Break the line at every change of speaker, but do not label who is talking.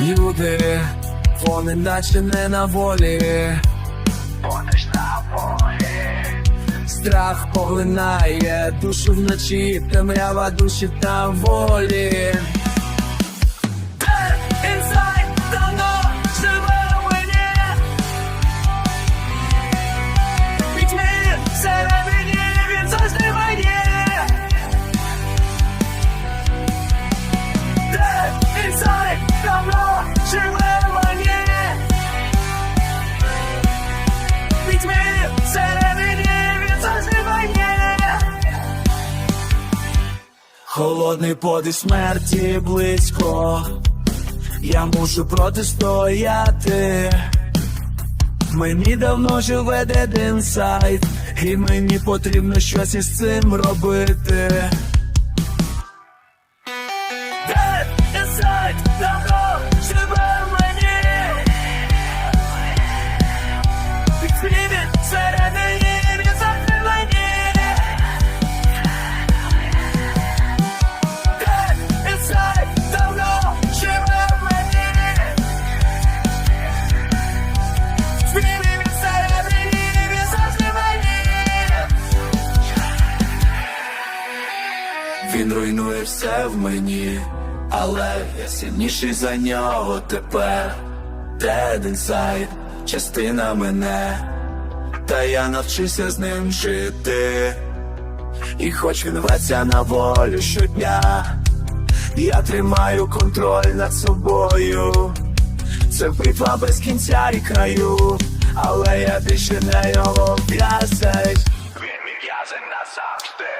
Люди, вони наче не на волі. Потиш на волі Страх поглинає душу вночі, темрява душі та волі. Холодний подих смерті близько, я мушу протистояти. Мені давно живе дед інсайд, і мені потрібно щось із цим робити. Він руйнує все в мені, але я сильніший за нього тепер Dead inside, частина мене, та я навчився з ним жити. І хоч він рветься на волю щодня, я тримаю контроль над собою. Це битва без кінця і краю, але я більше не його в'язень. Він мій в'язень назавжди.